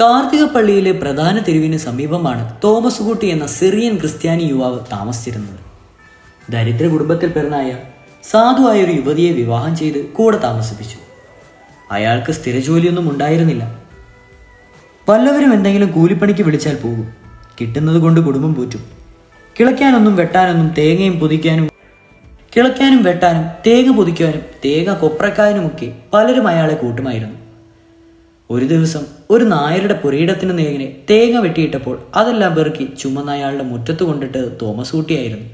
കാർത്തിക പള്ളിയിലെ പ്രധാന തെരുവിന് സമീപമാണ് തോമസ് കുട്ടി എന്ന സിറിയൻ ക്രിസ്ത്യാനി യുവാവ് താമസിച്ചിരുന്നത്. ദരിദ്ര കുടുംബത്തിൽ പിറന്നായ സാധുവായ ഒരു യുവതിയെ വിവാഹം ചെയ്ത് കൂടെ താമസിപ്പിച്ചു. അയാൾക്ക് സ്ഥിര ജോലിയൊന്നും ഉണ്ടായിരുന്നില്ല. പല്ലവരും എന്തെങ്കിലും കൂലിപ്പണിക്ക് വിളിച്ചാൽ പോകും. കിട്ടുന്നത് കൊണ്ട് കുടുംബം പോറ്റും. കിളയ്ക്കാനൊന്നും വെട്ടാനൊന്നും തേങ്ങയും പൊതിക്കാനും കിളയ്ക്കാനും വെട്ടാനും തേങ്ങ പൊതിക്കാനും തേങ്ങ കൊപ്രക്കാനുമൊക്കെ പലരും അയാളെ കൂട്ടുമായിരുന്നു. ഒരു ദിവസം ഒരു നായരുടെ പുരയിടത്തിന് നേരെ തേങ്ങ വെട്ടിയിട്ടപ്പോൾ അതെല്ലാം പെറുക്കി ചുമന്ന അയാളുടെ മുറ്റത്ത് കൊണ്ടിട്ട് തോമസ് കുട്ടിയായിരുന്നു.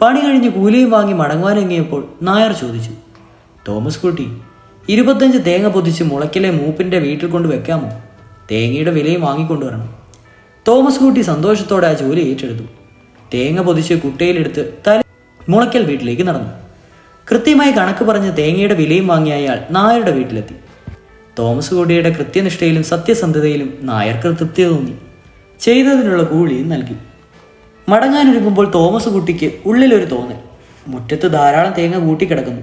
പണി കഴിഞ്ഞ് കൂലിയും വാങ്ങി മടങ്ങുവാനെങ്ങിയപ്പോൾ നായർ ചോദിച്ചു തോമസ് കുട്ടി ഇരുപത്തഞ്ച് തേങ്ങ പൊതിച്ച് മുളക്കിലെ മൂപ്പിന്റെ വീട്ടിൽ കൊണ്ട് വെക്കാമോ? തേങ്ങയുടെ വിലയും വാങ്ങിക്കൊണ്ടുവരണം. തോമസ് കുട്ടി സന്തോഷത്തോടെ ആ ജോലി ഏറ്റെടുത്തു. തേങ്ങ പൊതിച്ച് കുട്ടയിലെടുത്ത് തല മുളയ്ക്കൽ വീട്ടിലേക്ക് നടന്നു. കൃത്യമായി കണക്ക് പറഞ്ഞ് തേങ്ങയുടെ വിലയും വാങ്ങിയ അയാൾ നായരുടെ വീട്ടിലെത്തി. തോമസ് കോടിയുടെ കൃത്യനിഷ്ഠയിലും സത്യസന്ധതയിലും നായർക്ക് തൃപ്തി തോന്നി ചെയ്തതിനുള്ള കൂലിയും നൽകി. മടങ്ങാനൊരുങ്ങുമ്പോൾ തോമസ് കുട്ടിക്ക് ഉള്ളിലൊരു തോന്നൽ. മുറ്റത്ത് ധാരാളം തേങ്ങ കൂട്ടിക്കിടക്കുന്നു.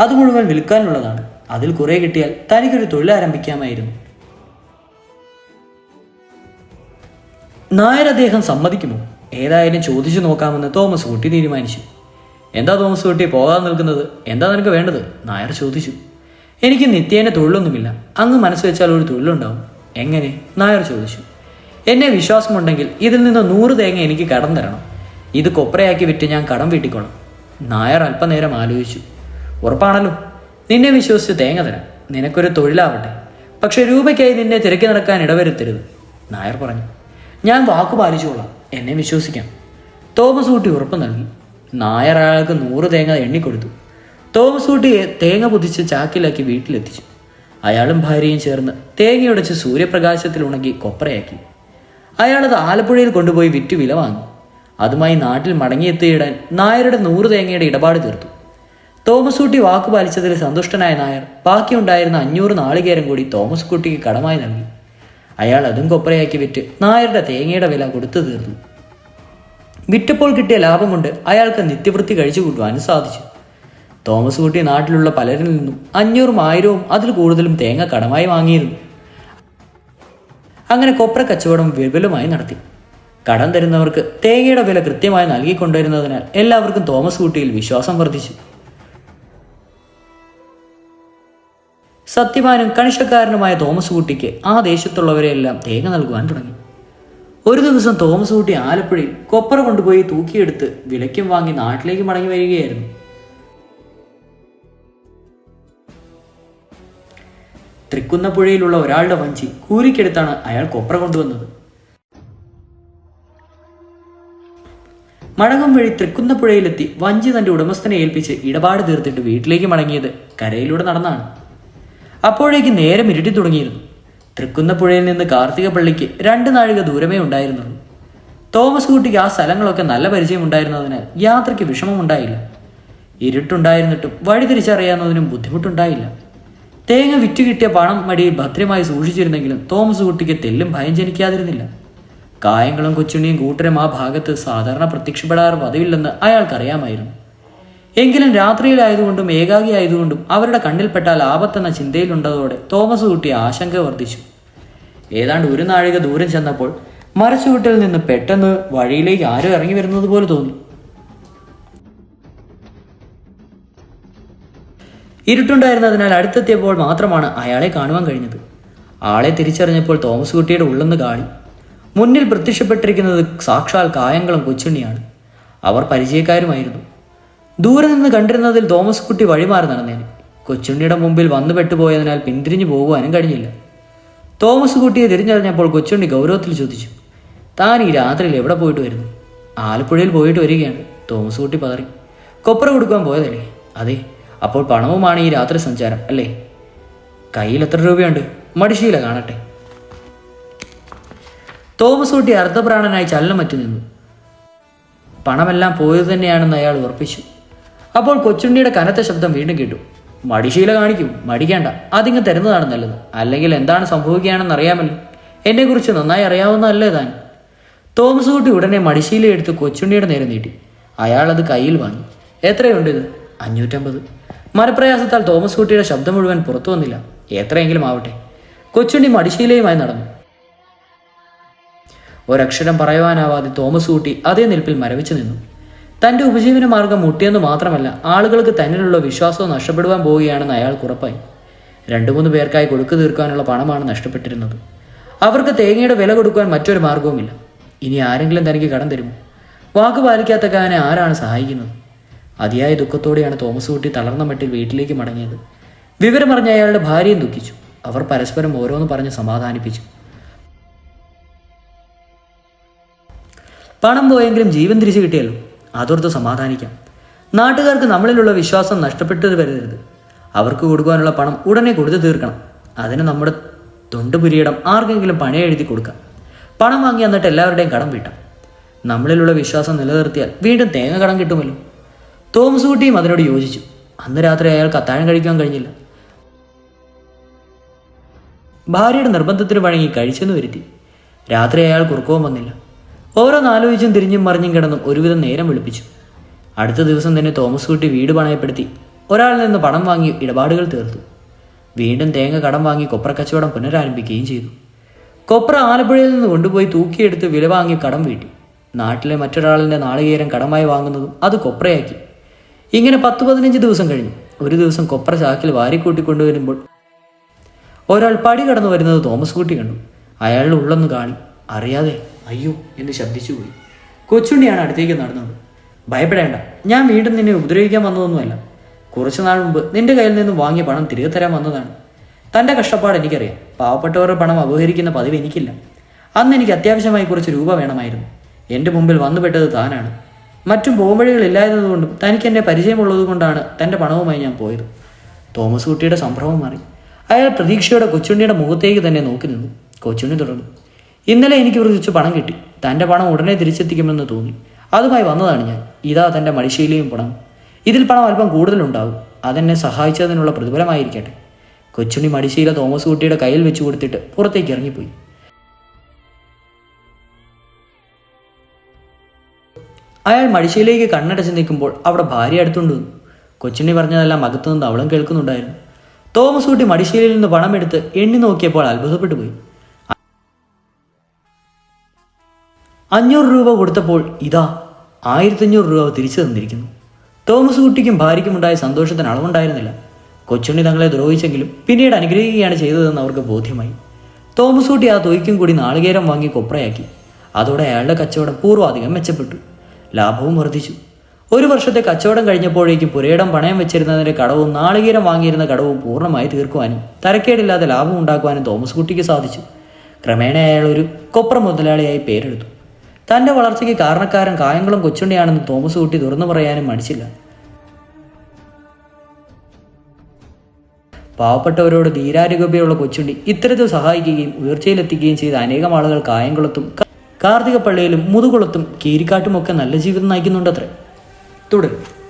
അത് മുഴുവൻ വിൽക്കാനുള്ളതാണ്. അതിൽ കുറെ കിട്ടിയാൽ തനിക്കൊരു തൊഴിൽ ആരംഭിക്കാമായിരുന്നു. നായർ അദ്ദേഹം സമ്മതിക്കുമോ? ഏതായാലും ചോദിച്ചു നോക്കാമെന്ന് തോമസ് കുട്ടി തീരുമാനിച്ചു. എന്താ തോമസ് കുട്ടി പോകാൻ നിൽക്കുന്നത്? എന്താ നിനക്ക് വേണ്ടത്? നായർ ചോദിച്ചു. എനിക്ക് നിത്യേന തൊഴിലൊന്നുമില്ല. അങ്ങ് മനസ്സ് വെച്ചാൽ ഒരു തൊഴിലുണ്ടാവും. എങ്ങനെ? നായർ ചോദിച്ചു. എന്നെ വിശ്വാസമുണ്ടെങ്കിൽ ഇതിൽ നിന്ന് നൂറ് തേങ്ങ എനിക്ക് കടം തരണം. ഇത് കൊപ്രയാക്കി വിറ്റ് ഞാൻ കടം വീട്ടിക്കോളാം നായർ അല്പനേരം ആലോചിച്ചു. ഉറപ്പാണല്ലോ. നിന്നെ വിശ്വസിച്ച് തേങ്ങ തരാം. നിനക്കൊരു തൊഴിലാവട്ടെ. പക്ഷെ രൂപയ്ക്കായി നിന്നെ തിരക്കി നടക്കാൻ ഇടവരുത്തരുത്. നായർ പറഞ്ഞു. ഞാൻ വാക്കു പാലിച്ചുകൊള്ളാം എന്നെ വിശ്വസിക്കാം. തോമസ് കുട്ടി ഉറപ്പ് നൽകി. നായർ അയാൾക്ക് നൂറ് തേങ്ങ എണ്ണിക്കൊടുത്തു. തോമസ് കുട്ടിയെ തേങ്ങ പൊതിച്ച് ചാക്കിലാക്കി വീട്ടിലെത്തിച്ചു. അയാളും ഭാര്യയും ചേർന്ന് തേങ്ങയുടച്ച് സൂര്യപ്രകാശത്തിൽ ഉണങ്ങി കൊപ്രയാക്കി. അയാളത് ആലപ്പുഴയിൽ കൊണ്ടുപോയി വിറ്റു വില വാങ്ങി. അതുമായി നാട്ടിൽ മടങ്ങിയെത്തിയിടാൻ നായരുടെ നൂറ് തേങ്ങയുടെ ഇടപാട് തീർത്തു. തോമസ് കുട്ടി വാക്കു പാലിച്ചതിൽ സന്തുഷ്ടനായ നായർ ബാക്കിയുണ്ടായിരുന്ന അഞ്ഞൂറ് നാളികേരം കൂടി തോമസ് കുട്ടിക്ക് കടമായി നൽകി. അയാൾ അതും കൊപ്രയാക്കി വിറ്റ് നായരുടെ തേങ്ങയുടെ വില കൊടുത്തു തീർന്നു വിറ്റപ്പോൾ കിട്ടിയ ലാഭം കൊണ്ട് അയാൾക്ക് നിത്യവൃത്തി കഴിച്ചു കൂട്ടുവാനും സാധിച്ചു. തോമസ് കുട്ടി നാട്ടിലുള്ള പലരിൽ നിന്നും അഞ്ഞൂറും ആയിരവും അതിൽ കൂടുതലും തേങ്ങ കടമായി വാങ്ങിയിരുന്നു അങ്ങനെ കൊപ്ര കച്ചവടം വിപുലമായി നടത്തി. കടം തരുന്നവർക്ക് തേങ്ങയുടെ വില കൃത്യമായി നൽകിക്കൊണ്ടിരുന്നതിനാൽ എല്ലാവർക്കും തോമസ് കുട്ടിയിൽ വിശ്വാസം വർദ്ധിച്ചു. സത്യവാനും കണിഷ്ടക്കാരനുമായ തോമസ് കുട്ടിക്ക് ആ ദേശത്തുള്ളവരെയെല്ലാം തേങ്ങ നൽകുവാൻ തുടങ്ങി. ഒരു ദിവസം തോമസ് കുട്ടി ആലപ്പുഴയിൽ കൊപ്ര കൊണ്ടുപോയി തൂക്കിയെടുത്ത് വിലയ്ക്കും വാങ്ങി നാട്ടിലേക്ക് മടങ്ങി വരികയായിരുന്നു. തൃക്കുന്നപ്പുഴയിലുള്ള ഒരാളുടെ വഞ്ചി കൂരിക്കെടുത്താണ് അയാൾ കൊപ്ര കൊണ്ടുവന്നത്. മടങ്ങും വഴി തൃക്കുന്നപ്പുഴയിലെത്തി വഞ്ചി തന്റെ ഉടമസ്ഥനെ ഏൽപ്പിച്ച് ഇടപാട് തീർത്തിട്ട് വീട്ടിലേക്ക് മടങ്ങിയത് കരയിലൂടെ നടന്നാണ്. അപ്പോഴേക്ക് നേരം ഇരുട്ടി തുടങ്ങിയിരുന്നു. തൃക്കുന്നപ്പുഴയിൽ നിന്ന് കാർത്തിക പള്ളിക്ക് രണ്ട് നാഴിക ദൂരമേ ഉണ്ടായിരുന്നുള്ളൂ. തോമസ് കുട്ടിക്ക് ആ സ്ഥലങ്ങളൊക്കെ നല്ല പരിചയം ഉണ്ടായിരുന്നതിനാൽ യാത്രയ്ക്ക് വിഷമമുണ്ടായില്ല. ഇരുട്ടുണ്ടായിരുന്നിട്ടും വഴി തിരിച്ചറിയാവുന്നതിനും ബുദ്ധിമുട്ടുണ്ടായില്ല. തേങ്ങ വിറ്റ് കിട്ടിയ പണം മടിയിൽ ഭദ്രമായി സൂക്ഷിച്ചിരുന്നെങ്കിലും തോമസ് കുട്ടിക്ക് തെല്ലും ഭയം ജനിക്കാതിരുന്നില്ല. കായങ്ങളും കൊച്ചുണ്ണിയും കൂട്ടരും ആ ഭാഗത്ത് സാധാരണ പ്രത്യക്ഷപ്പെടാറ് പതിവില്ലെന്ന് അയാൾക്കറിയാമായിരുന്നു. എങ്കിലും രാത്രിയിലായതുകൊണ്ടും ഏകാഗി ആയതുകൊണ്ടും അവരുടെ കണ്ണിൽപ്പെട്ടാൽ ആപത്തെന്ന ചിന്തയിലുണ്ടതോടെ തോമസ് കുട്ടി ആശങ്ക വർദ്ധിച്ചു. ഏതാണ്ട് ഒരു നാഴിക ദൂരം ചെന്നപ്പോൾ മരച്ചുവട്ടിൽ നിന്ന് പെട്ടെന്ന് വഴിയിലേക്ക് ആരും ഇറങ്ങി വരുന്നത് പോലെ തോന്നി. ഇരുട്ടുണ്ടായിരുന്നതിനാൽ അടുത്തെത്തിയപ്പോൾ മാത്രമാണ് അയാളെ കാണുവാൻ കഴിഞ്ഞത്. ആളെ തിരിച്ചറിഞ്ഞപ്പോൾ തോമസ് കുട്ടിയുടെ ഉള്ളെന്ന് കാണി. മുന്നിൽ പ്രത്യക്ഷപ്പെട്ടിരിക്കുന്നത് സാക്ഷാൽ കായംകുളം കൊച്ചുണ്ണിയാണ്. അവർ പരിചയക്കാരുമായിരുന്നു. ദൂരെ നിന്ന് കണ്ടിരുന്നതിൽ തോമസ് കുട്ടി വഴിമാറി നടന്നേന്. കൊച്ചുണ്ണിയുടെ മുമ്പിൽ വന്നു പെട്ടുപോയതിനാൽ പിന്തിരിഞ്ഞു പോകുവാനും കഴിഞ്ഞില്ല. തോമസ് കുട്ടിയെ തിരിഞ്ഞറിഞ്ഞപ്പോൾ കൊച്ചുണ്ണി ഗൗരവത്തിൽ ചോദിച്ചു താൻ ഈ രാത്രിയിൽ എവിടെ പോയിട്ട് വരുന്നു? ആലപ്പുഴയിൽ പോയിട്ട് വരികയാണ് തോമസ് കുട്ടി പതറി. കൊപ്ര കൊടുക്കാൻ പോയതല്ലേ? അതെ. അപ്പോൾ പണവുമാണ് ഈ രാത്രി സഞ്ചാരം അല്ലേ? കയ്യിൽ എത്ര രൂപയുണ്ട്? മടിശീല കാണട്ടെ. തോമസ് കുട്ടി അർദ്ധപ്രാണനായി ചലനം മറ്റു നിന്നു. പണമെല്ലാം പോയത് തന്നെയാണെന്ന് അയാൾ ഉറപ്പിച്ചു. അപ്പോൾ കൊച്ചുണ്ണിയുടെ കനത്ത ശബ്ദം വീണ്ടും കേട്ടു. മടിശീല കാണിക്കും മടിക്കേണ്ട. അതിങ്ങ് തരുന്നതാണ് നല്ലത്. അല്ലെങ്കിൽ എന്താണ് സംഭവിക്കുകയാണെന്ന് അറിയാമല്ലോ. എന്നെക്കുറിച്ച് നന്നായി അറിയാവുന്നതല്ലേ താൻ. തോമസ് കുട്ടി ഉടനെ മടിശീല എടുത്ത് കൊച്ചുണ്ണിയുടെ നേരെ നീട്ടി. അയാൾ അത് കയ്യിൽ വാങ്ങി. എത്രയുണ്ട് ഇത്? അഞ്ഞൂറ്റമ്പത്. മരപ്രയാസത്താൽ തോമസ് കുട്ടിയുടെ ശബ്ദം മുഴുവൻ പുറത്തു വന്നില്ല. എത്രയെങ്കിലും ആവട്ടെ. കൊച്ചുണ്ണി മടിശീലയുമായി നടന്നു. ഒരക്ഷരം പറയുവാനാവാതെ തോമസ് കുട്ടി അതേ നിൽപ്പിൽ മരവിച്ചു നിന്നു. തന്റെ ഉപജീവന മാർഗം മുട്ടിയെന്ന് മാത്രമല്ല ആളുകൾക്ക് തന്നിലുള്ള വിശ്വാസവും നഷ്ടപ്പെടുവാൻ പോവുകയാണെന്ന് അയാൾക്ക് ഉറപ്പായി. രണ്ടു മൂന്ന് പേർക്കായി കൊടുക്കു തീർക്കാനുള്ള പണമാണ് നഷ്ടപ്പെട്ടിരുന്നത്. അവർക്ക് തേങ്ങയുടെ വില കൊടുക്കുവാൻ മറ്റൊരു മാർഗവുമില്ല ഇനി ആരെങ്കിലും തനിക്ക് കടം തരുമോ? വാക്ക് പാലിക്കാത്ത കാനെ ആരാണ് സഹായിക്കുന്നത്? അതിയായ ദുഃഖത്തോടെയാണ് തോമസ് കുട്ടി തളർന്ന മട്ടിൽ വീട്ടിലേക്ക് മടങ്ങിയത്. വിവരമറിഞ്ഞ അയാളുടെ ഭാര്യയും ദുഃഖിച്ചു. അവർ പരസ്പരം ഓരോന്ന് പറഞ്ഞ് സമാധാനിപ്പിച്ചു. പണം പോയെങ്കിലും ജീവൻ തിരിച്ചു കിട്ടിയല്ലോ. അതോർത്ത് സമാധാനിക്കാം. നാട്ടുകാർക്ക് നമ്മളിലുള്ള വിശ്വാസം നഷ്ടപ്പെട്ടത് വരരുത് അവർക്ക് കൊടുക്കാനുള്ള പണം ഉടനെ കൊടുത്തു തീർക്കണം. അതിന് നമ്മുടെ തൊണ്ടുപുരിയിടം ആർക്കെങ്കിലും പണി എഴുതി കൊടുക്കാം. പണം വാങ്ങി എന്നിട്ട് എല്ലാവരുടെയും കടം വീട്ടാം. നമ്മളിലുള്ള വിശ്വാസം നിലനിർത്തിയാൽ വീണ്ടും തേങ്ങ കടം കിട്ടുമല്ലോ. തോമസ് കുട്ടിയും അതിനോട് യോജിച്ചു. അന്ന് രാത്രി അയാൾക്ക് അത്താഴം കഴിക്കാൻ കഴിഞ്ഞില്ല. ഭാര്യയുടെ നിർബന്ധത്തിന് വഴങ്ങി കഴിച്ചെന്ന് വരുത്തി. രാത്രി അയാൾ കുറുക്കവും വന്നില്ല. ഓരോന്നാലോചിച്ചും തിരിഞ്ഞും മറിഞ്ഞും കിടന്നും ഒരുവിധം നേരം വിളിപ്പിച്ചു. അടുത്ത ദിവസം തന്നെ തോമസ് കുട്ടി വീട് പണയപ്പെടുത്തി. ഒരാളിൽ നിന്ന് പണം വാങ്ങി ഇടപാടുകൾ തീർത്തു. വീണ്ടും തേങ്ങ കടം വാങ്ങി കൊപ്ര കച്ചവടം പുനരാരംഭിക്കുകയും ചെയ്തു. കൊപ്ര ആലപ്പുഴയിൽ നിന്ന് കൊണ്ടുപോയി തൂക്കിയെടുത്ത് വില വാങ്ങി കടം വീട്ടി. നാട്ടിലെ മറ്റൊരാളിന്റെ നാളികേരം കടമായി വാങ്ങുന്നതും അത് കൊപ്രയാക്കി. ഇങ്ങനെ പത്ത് പതിനഞ്ച് ദിവസം കഴിഞ്ഞു. ഒരു ദിവസം കൊപ്ര ചാക്കിൽ വാരിക്കൂട്ടി കൊണ്ടുവരുമ്പോൾ ഒരാൾ പടി കടന്നു വരുന്നത് തോമസ് കുട്ടി കണ്ടു. അയാളുടെ ഉള്ളൊന്ന് കാണി. അറിയാതെ അയ്യോ എന്ന് ശബ്ദിച്ചുപോയി കൊച്ചുണ്ണിയാണ് അടുത്തേക്ക് നടന്നത്. ഭയപ്പെടേണ്ട. ഞാൻ വീണ്ടും നിന്നെ ഉപദ്രവിക്കാൻ വന്നതൊന്നുമല്ല. കുറച്ചു നാൾ മുമ്പ് നിന്റെ കയ്യിൽ നിന്ന് വാങ്ങിയ പണം തിരികെ തരാൻ വന്നതാണ്. തന്റെ കഷ്ടപ്പാട് എനിക്കറിയാം. പാവപ്പെട്ടവരുടെ പണം അപഹരിക്കുന്ന പതിവ് എനിക്കില്ല. അന്ന് എനിക്ക് അത്യാവശ്യമായി കുറച്ച് രൂപ വേണമായിരുന്നു. എന്റെ മുമ്പിൽ വന്നുപെട്ടത് താനാണ്. മറ്റും പോംവഴികളില്ലായിരുന്നതുകൊണ്ടും തനിക്ക് എന്റെ പരിചയമുള്ളതുകൊണ്ടാണ് തന്റെ പണവുമായി ഞാൻ പോയത്. തോമസ് കുട്ടിയുടെ സംഭ്രമം മാറി. അയാൾ പ്രതീക്ഷയോടെ കൊച്ചുണ്ണിയുടെ മുഖത്തേക്ക് തന്നെ നോക്കി നിന്നു. കൊച്ചുണ്ണി തുടർന്നു. ഇന്നലെ എനിക്ക് കുറച്ച് പണം കിട്ടി. തന്റെ പണം ഉടനെ തിരിച്ചെത്തിക്കുമെന്ന് തോന്നി. അതുമായി വന്നതാണ് ഞാൻ. ഇതാ തന്റെ മടിശയിലെയും പണം. ഇതിൽ പണം അല്പം കൂടുതലുണ്ടാകും അതെന്നെ സഹായിച്ചതിനുള്ള പ്രതിഫലമായിരിക്കട്ടെ. കൊച്ചുണ്ണി മടിശയിലെ തോമസ് കുട്ടിയുടെ കയ്യിൽ വെച്ചു കൊടുത്തിട്ട് പുറത്തേക്ക് ഇറങ്ങിപ്പോയി. അയാൾ മടിശയിലേക്ക് കണ്ണടച്ച് നിൽക്കുമ്പോൾ അവിടെ ഭാര്യ അടുത്തുണ്ട്. കൊച്ചിനെ പറഞ്ഞതെല്ലാം അകത്തു നിന്ന് അവളും കേൾക്കുന്നുണ്ടായിരുന്നു. തോമസ് കുട്ടി മടിശയിലിൽ നിന്ന് പണമെടുത്ത് എണ്ണി നോക്കിയപ്പോൾ അത്ഭുതപ്പെട്ടു പോയി. അഞ്ഞൂറ് രൂപ കൊടുത്തപ്പോൾ ഇതാ ആയിരത്തഞ്ഞൂറ് രൂപ തിരിച്ചു തന്നിരിക്കുന്നു. തോമസ് കുട്ടിക്കും ഭാര്യയ്ക്കും ഉണ്ടായ സന്തോഷത്തിന് അളവുണ്ടായിരുന്നില്ല. കൊച്ചുണ്ണി തങ്ങളെ ദ്രോഹിച്ചെങ്കിലും പിന്നീട് അനുഗ്രഹിക്കുകയാണ് ചെയ്തതെന്ന് അവർക്ക് ബോധ്യമായി. തോമസ് കുട്ടി ആ തൊയ്ക്കും കൂടി നാളികേരം വാങ്ങി കൊപ്രയാക്കി. അതോടെ അയാളുടെ കച്ചവടം പൂർവാധികം മെച്ചപ്പെട്ടു. ലാഭവും വർദ്ധിച്ചു. ഒരു വർഷത്തെ കച്ചവടം കഴിഞ്ഞപ്പോഴേക്കും പുരയിടം പണയം വെച്ചിരുന്നതിന്റെ കടവും നാളികേരം വാങ്ങിയിരുന്ന കടവും പൂർണമായി തീർക്കുവാനും തരക്കേടില്ലാതെ ലാഭം ഉണ്ടാക്കുവാനും തോമസ് കുട്ടിക്ക് സാധിച്ചു. ക്രമേണ അയാൾ ഒരു കൊപ്ര മുതലാളിയായി പേരെടുത്തു. തന്റെ വളർച്ചയ്ക്ക് കാരണക്കാരൻ കായംകുളം കൊച്ചുണ്ണിയാണെന്ന് തോമസ് കുട്ടി തുറന്നു പറയാനും മടിച്ചില്ല. പാവപ്പെട്ടവരോട് ധീരാരൂപയുള്ള കൊച്ചുണ്ടി ഇത്തരത്തിൽ സഹായിക്കുകയും ഉയർച്ചയിലെത്തിക്കുകയും ചെയ്ത അനേകം ആളുകൾ കായംകുളത്തും കാർത്തികപ്പള്ളിയിലും മുതുകുളത്തും കീരിക്കാട്ടുമൊക്കെ നല്ല ജീവിതം നയിക്കുന്നുണ്ടത്രേ. തുടരും.